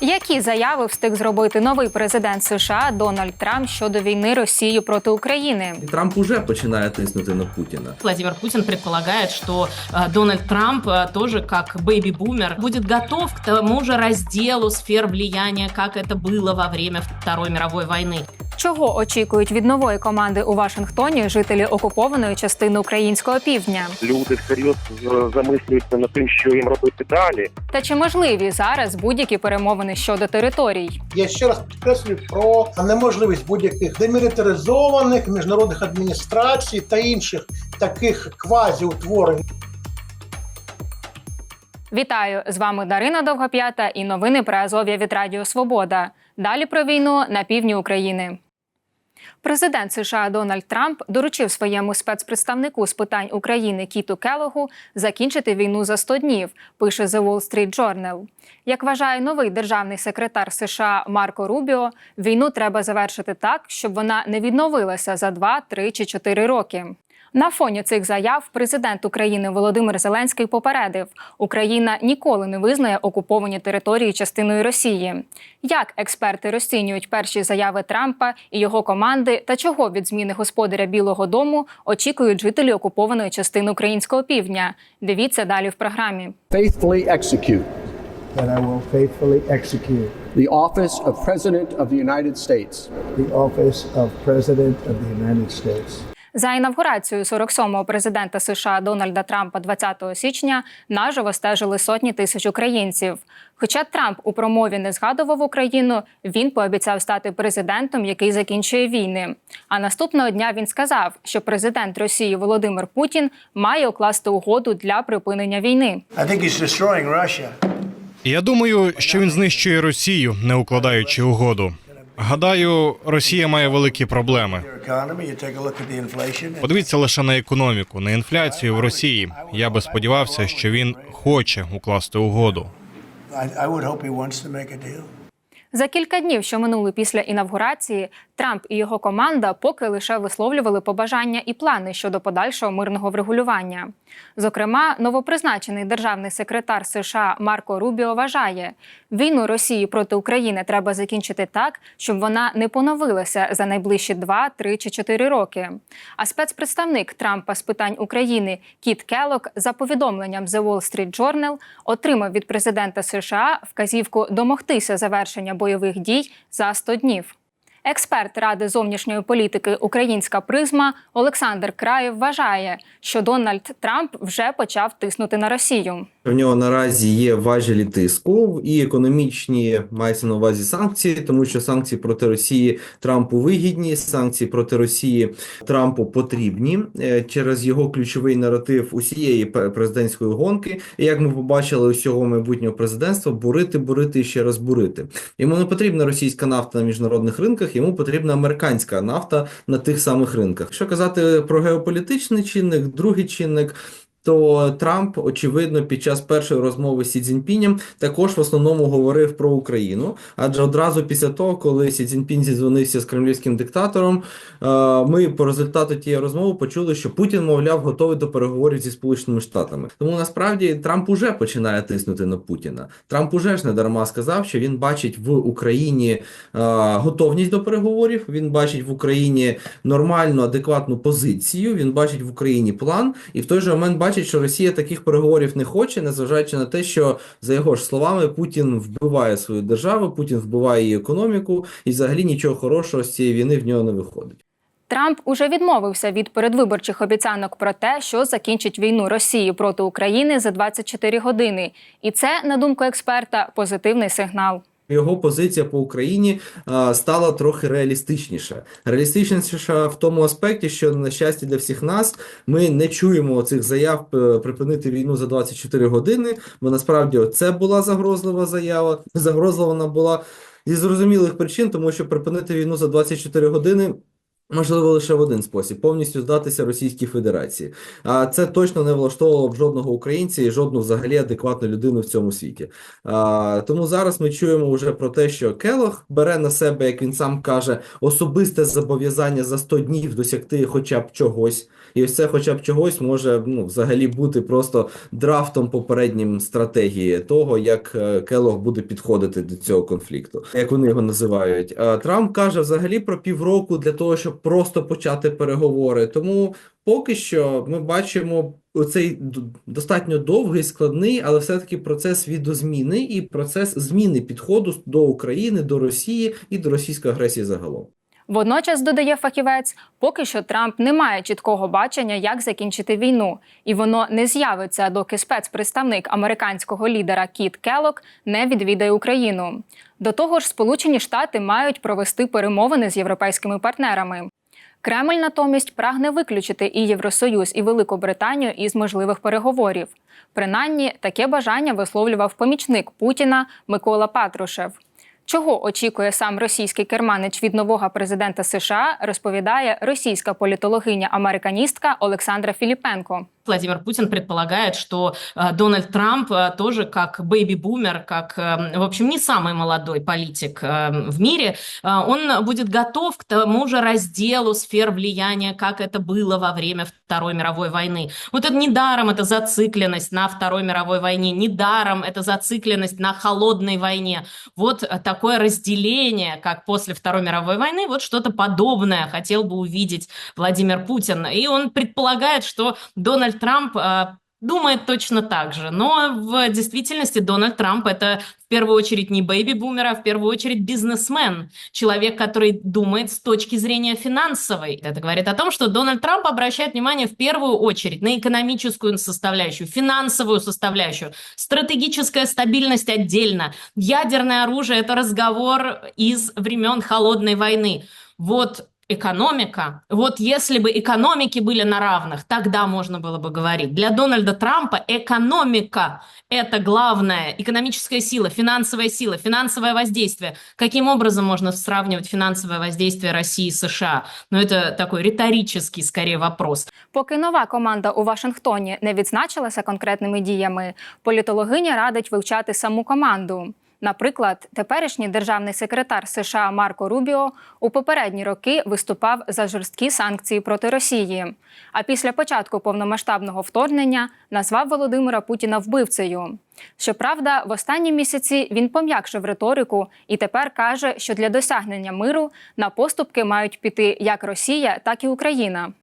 Які заяви встиг зробити новий президент США Дональд Трамп щодо війни Росії проти України? І Трамп уже починає тиснути на Путіна. Владимир Путин предполагает, что э, Дональд Трамп э, тоже как бэйби-бумер будет готов к тому же разделу сфер влияния, как это было во время Второй мировой войны. Чого очікують від нової команди у Вашингтоні жителі окупованої частини українського півдня? люди всерйоз з- замислюються над тим, що їм робити далі. Та чи можливі зараз будь-які перемовини Щодо територій? Я ще раз підкреслюю про неможливість будь-яких демілітаризованих міжнародних адміністрацій та інших таких квазіутворень. Вітаю з вами Дарина Довгоп'ята і новини про Азов'я від Радіо Свобода. Далі про війну на півдні України. Президент США Дональд Трамп доручив своєму спецпредставнику з питань України Кіту Келогу закінчити війну за 100 днів. Пише The Wall Street Journal. Як вважає новий державний секретар США Марко Рубіо, війну треба завершити так, щоб вона не відновилася за 2, 3 чи 4 роки. На фоні цих заяв президент України Володимир Зеленський попередив, Україна ніколи не визнає окуповані території частиною Росії. Як експерти розцінюють перші заяви Трампа і його команди, та чого від зміни господаря Білого Дому очікують жителі окупованої частини українського півдня? Дивіться далі в програмі. faithfully execute that I will faithfully execute the office of President of the United States the office of President of the United States. За інавгурацією 47-го президента США Дональда Трампа 20 січня наживо стежили сотні тисяч українців. Хоча Трамп у промові не згадував Україну, він пообіцяв стати президентом, який закінчує війни. А наступного дня він сказав, що президент Росії Володимир Путін має укласти угоду для припинення війни. I think he's destroying Russia. Я думаю, що він знищує Росію, не укладаючи угоду. Гадаю, Росія має великі проблеми. Подивіться лише на економіку, на інфляцію в Росії. Я би сподівався, що він хоче укласти угоду. За кілька днів, що минули після інавгурації, Трамп і його команда поки лише висловлювали побажання і плани щодо подальшого мирного врегулювання. Зокрема, новопризначений державний секретар США Марко Рубіо вважає, війну Росії проти України треба закінчити так, щоб вона не поновилася за найближчі 2, 3 чи 4 роки. А спецпредставник Трампа з питань України Кіт Келок за повідомленням The Wall Street Journal отримав від президента США вказівку домогтися завершення бойових дій за 100 днів. Експерт Ради зовнішньої політики Українська призма Олександр Краєв вважає, що Дональд Трамп вже почав тиснути на Росію. В нього наразі є важелі тиску і економічні мається на увазі санкції, тому що санкції проти Росії Трампу вигідні, санкції проти Росії Трампу потрібні Е, через його ключовий наратив усієї президентської гонки. І як ми побачили усього майбутнього президентства, бурити, бурити і ще раз бурити. Йому не потрібна російська нафта на міжнародних ринках, йому потрібна американська нафта на тих самих ринках. Якщо казати про геополітичний чинник, другий чинник. То Трамп, очевидно, під час першої розмови з Сі Цзіньпінем також в основному говорив про Україну. Адже одразу після того, коли Сі Цзіньпін зідзвонився з кремлівським диктатором, е, ми по результату тієї розмови почули, що Путін, мовляв, готовий до переговорів зі Сполученими Штатами. Тому насправді Трамп уже починає тиснути на Путіна. Трамп уже ж не дарма сказав, що він бачить в Україні е, готовність до переговорів. Він бачить в Україні нормальну, адекватну позицію. Він бачить в Україні план, і в той же момент бачить, що Росія таких переговорів не хоче, незважаючи на те, що за його ж словами Путін вбиває свою державу, Путін вбиває її економіку, і взагалі нічого хорошого з цієї війни в нього не виходить. Трамп уже відмовився від передвиборчих обіцянок про те, що закінчить війну Росії проти України за 24 години. І це, на думку експерта, позитивний сигнал. Його позиція по Україні стала трохи реалістичніша. Реалістичніша в тому аспекті, що на щастя для всіх нас ми не чуємо цих заяв е, припинити війну за 24 години. Бо насправді це була загрозлива заява. Загрозлива вона була зі зрозумілих причин, тому що припинити війну за 24 години. Можливо, лише в один спосіб повністю здатися Російській Федерації. А це точно не влаштовувало б жодного українця і жодну взагалі адекватну людину в цьому світі. А, тому зараз ми чуємо вже про те, що Келох бере на себе, як він сам каже, особисте зобов'язання за 100 днів досягти хоча б чогось. І ось це хоча б чогось може ну, взагалі бути просто драфтом попереднім стратегії того, як е, Келох буде підходити до цього конфлікту, як вони його називають. Трамп каже взагалі про півроку для того, щоб просто почати переговори. Тому поки що ми бачимо оцей достатньо довгий, складний, але все-таки процес відозміни і процес зміни підходу до України, до Росії і до російської агресії загалом. Водночас додає фахівець, поки що Трамп не має чіткого бачення, як закінчити війну, і воно не з'явиться, доки спецпредставник американського лідера Кіт Келок не відвідає Україну. До того ж, Сполучені Штати мають провести перемовини з європейськими партнерами. Кремль натомість прагне виключити і Євросоюз, і Велику Британію із можливих переговорів. Принаймні, таке бажання висловлював помічник Путіна Микола Патрушев. Чого очікує сам російський керманич від нового президента США, розповідає російська політологиня-американістка Олександра Філіпенко. Владимир Путин предполагает, что э, Дональд Трамп э, тоже как бэйби-бумер, как, э, в общем, не самый молодой политик в мире, он будет готов к тому же разделу сфер влияния, как это было во время Второй мировой войны. Вот это недаром это зацикленность на Второй мировой войне, недаром это зацикленность на холодной войне. Вот такое разделение, как после Второй мировой войны, вот что-то подобное хотел бы увидеть Владимир Путин. И он предполагает, что Дональд Трамп э, думает точно так же. Но в действительности Дональд Трамп это в первую очередь не бэйби-бумер, а в первую очередь бизнесмен. Человек, который думает с точки зрения финансовой. Это говорит о том, что Дональд Трамп обращает внимание в первую очередь на экономическую составляющую, финансовую составляющую, стратегическая стабильность отдельно. Ядерное оружие – это разговор из времен Холодной войны. Вот экономика. Вот если бы экономики были на равных, тогда можно было бы говорить. Для Дональда Трампа экономика – это главная экономическая сила, финансовая сила, финансовое воздействие. Каким образом можно сравнивать финансовое воздействие России и США? Ну, это такой риторический, скорее, вопрос. Поки нова команда у Вашингтоні не відзначилася конкретними діями, політологиня радить вивчати саму команду. Наприклад, теперішній державний секретар США Марко Рубіо у попередні роки виступав за жорсткі санкції проти Росії. А після початку повномасштабного вторгнення назвав Володимира Путіна вбивцею. Щоправда, в останні місяці він пом'якшив риторику і тепер каже, що для досягнення миру на поступки мають піти як Росія, так і Україна.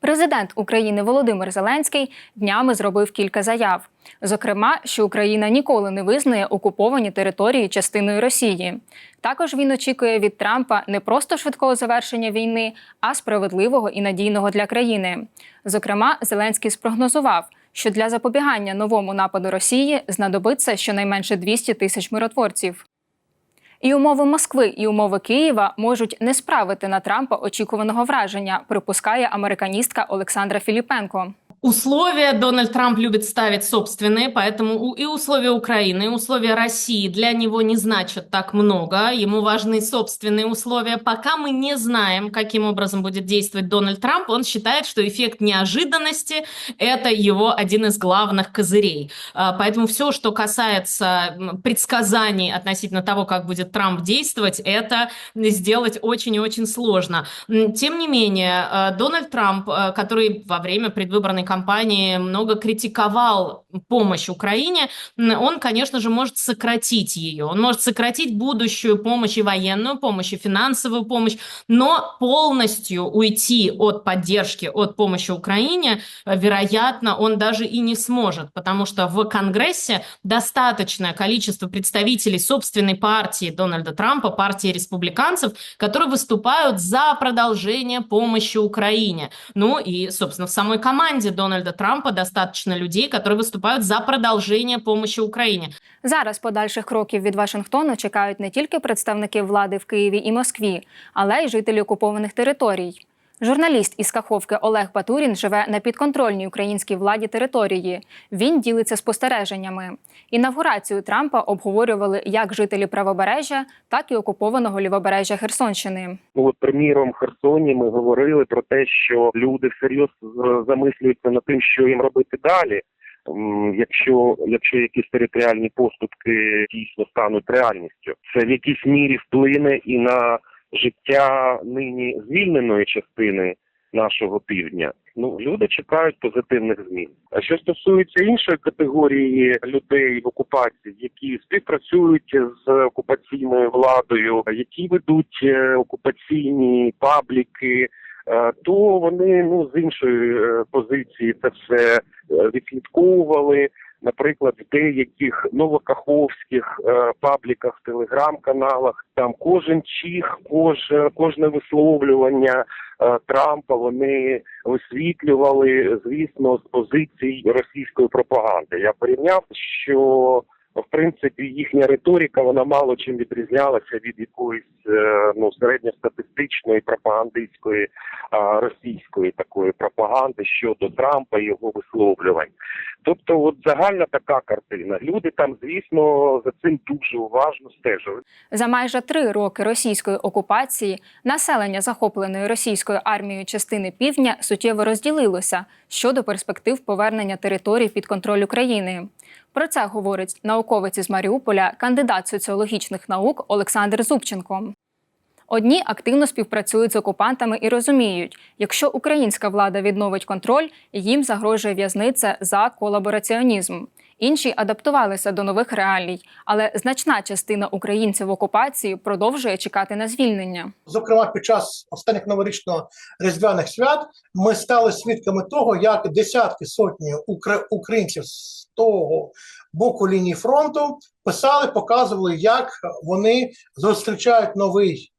Президент України Володимир Зеленський днями зробив кілька заяв. Зокрема, що Україна ніколи не визнає окуповані території частиною Росії. Також він очікує від Трампа не просто швидкого завершення війни, а справедливого і надійного для країни. Зокрема, Зеленський спрогнозував, що для запобігання новому нападу Росії знадобиться щонайменше 200 тисяч миротворців. І умови Москви, і умови Києва можуть не справити на Трампа очікуваного враження, припускає американістка Олександра Філіпенко. Условия Дональд Трамп любит ставить собственные, поэтому и условия Украины, и условия России для него не значат так много. Ему важны собственные условия. Пока мы не знаем, каким образом будет действовать Дональд Трамп, он считает, что эффект неожиданности – это его один из главных козырей. А, Поэтому все, что касается предсказаний относительно того, как будет Трамп действовать, это сделать очень и очень сложно. Тем не менее, э, Дональд Трамп, э, который во время предвыборной кампании много критиковал помощь Украине, он, конечно же, может сократить ее. Он может сократить будущую помощь и военную помощь, и финансовую помощь, но полностью уйти от поддержки, от помощи Украине, э, вероятно, он даже и не сможет, потому что в Конгрессе достаточное количество представителей собственной партии Дональда Трампа, партии республиканцев, которые выступают за продолжение помощи Украине. Ну и, собственно, в самой команде Дональда Трампа достаточно людей, которые выступают за продолжение помощи Украине. Зараз подальших кроків від Вашингтону чекають не тільки представники влади в Києві і Москві, але й жителі окупованих територій. Журналіст із Каховки Олег Батурін живе на підконтрольній українській владі території. Він ділиться спостереженнями. Інавгурацію Трампа обговорювали як жителі правобережжя, так і окупованого лівобережжя Херсонщини. Ну, от, приміром, Херсоні ми говорили про те, що люди всерйоз замислюються над тим, що їм робити далі. Якщо, якщо якісь територіальні поступки дійсно стануть реальністю, це в якійсь мірі вплине і на життя нині звільненої частини нашого півдня. Ну люди чекають позитивних змін. А що стосується іншої категорії людей в окупації, які співпрацюють з окупаційною владою, які ведуть е, окупаційні пабліки, е, то вони ну з іншої е, позиції це все відслідковували. Наприклад, в деяких новокаховських е, пабліках, телеграм-каналах, там кожен чих, кож, кожне висловлювання е, Трампа вони висвітлювали, звісно, з позицій російської пропаганди. Я порівняв, що в принципі їхня риторика вона мало чим відрізнялася від якоїсь е, ну середньостатистичної пропагандистської російської такої пропаганди щодо Трампа і його висловлювань. Тобто, от загальна така картина. Люди там, звісно, за цим дуже уважно стежили. За майже три роки російської окупації населення захопленої російською армією частини півдня суттєво розділилося щодо перспектив повернення територій під контроль України. Про це говорить науковець із Маріуполя, кандидат соціологічних наук Олександр Зубченко. Одні активно співпрацюють з окупантами і розуміють, якщо українська влада відновить контроль, їм загрожує в'язниця за колабораціонізм. Інші адаптувалися до нових реалій, але значна частина українців в окупації продовжує чекати на звільнення. Зокрема, під час останніх новорічно-різдвяних свят ми стали свідками того, як десятки сотні укр- українців з того боку лінії фронту писали, показували, як вони зустрічають новий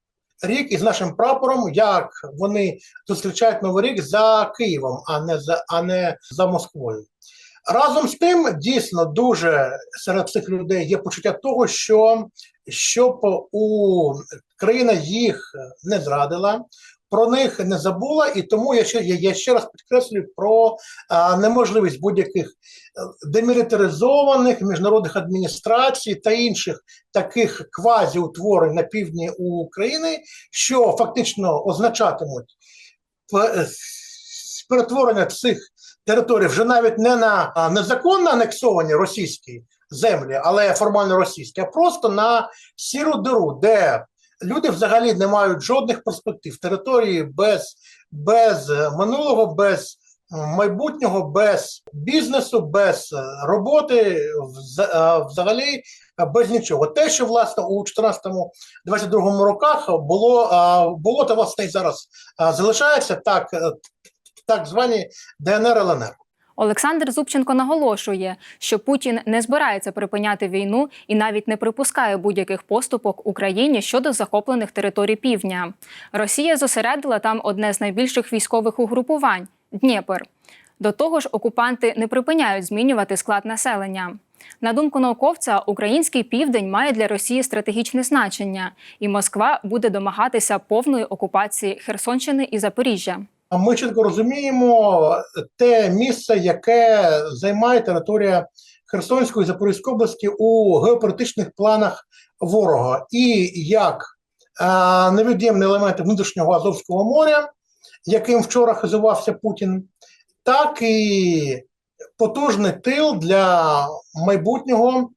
рік із нашим прапором, як вони зустрічають новий рік за Києвом, а не за а не за Москвою. Разом з тим, дійсно дуже серед цих людей є почуття того, що щоб у країна їх не зрадила, про них не забула, і тому я ще я, ще раз підкреслюю про а, неможливість будь-яких е, демілітаризованих міжнародних адміністрацій та інших таких квазіутворень на півдні України, що фактично означатимуть е, перетворення цих територій вже навіть не на незаконно анексовані російські землі, але формально російські, а просто на сіру диру, де люди взагалі не мають жодних перспектив. Території без, без е, минулого, без майбутнього, без бізнесу, без е, роботи, е, взагалі без нічого. Те, що власне у 14-22 роках було, було та власне і зараз залишається так, так звані ДНР ЛНР. Олександр Зубченко наголошує, що Путін не збирається припиняти війну і навіть не припускає будь-яких поступок Україні щодо захоплених територій півдня. Росія зосередила там одне з найбільших військових угрупувань Дніпр. До того ж, окупанти не припиняють змінювати склад населення. На думку науковця, український південь має для Росії стратегічне значення, і Москва буде домагатися повної окупації Херсонщини і Запоріжжя. Ми чітко розуміємо те місце, яке займає територія Херсонської і Запорізької області у геополітичних планах ворога, і як е, невід'ємний елемент внутрішнього Азовського моря, яким вчора хизувався Путін, так і потужний тил для майбутнього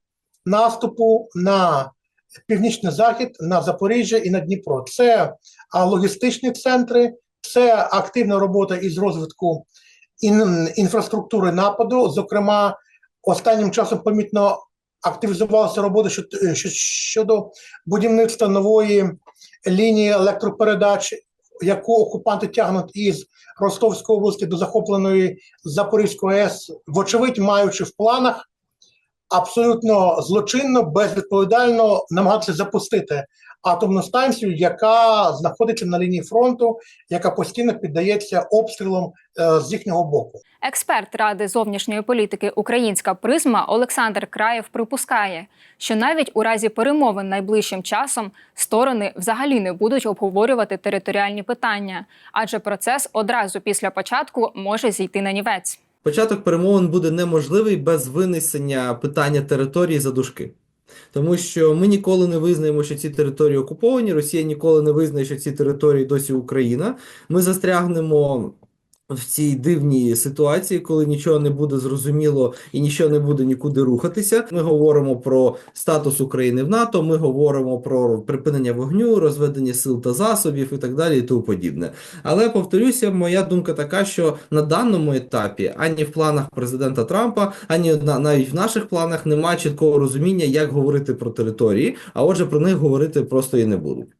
наступу на північний захід, на Запоріжжя і на Дніпро. Це логістичні центри, це активна робота із розвитку інфраструктури нападу. Зокрема, останнім часом помітно активізувалася робота щодо, будівництва нової лінії електропередач, яку окупанти тягнуть із Ростовської області до захопленої Запорізької АЕС, вочевидь, маючи в планах абсолютно злочинно, безвідповідально намагатися запустити атомну станцію, яка знаходиться на лінії фронту, яка постійно піддається обстрілам е, з їхнього боку. Експерт Ради зовнішньої політики Українська призма Олександр Краєв припускає, що навіть у разі перемовин найближчим часом сторони взагалі не будуть обговорювати територіальні питання, адже процес одразу після початку може зійти на нівець. Початок перемовин буде неможливий без винесення питання території за дужки. Тому що ми ніколи не визнаємо, що ці території окуповані, Росія ніколи не визнає, що ці території досі Україна. Ми застрягнемо в цій дивній ситуації, коли нічого не буде зрозуміло і нічого не буде нікуди рухатися. Ми говоримо про статус України в НАТО, ми говоримо про припинення вогню, розведення сил та засобів і так далі, і тому подібне. Але повторюся, моя думка така, що на даному етапі ані в планах президента Трампа, ані на навіть в наших планах немає чіткого розуміння, як говорити про території, а отже, про них говорити просто і не будуть.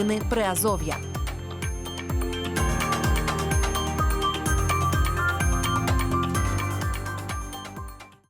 Новини Приазов'я.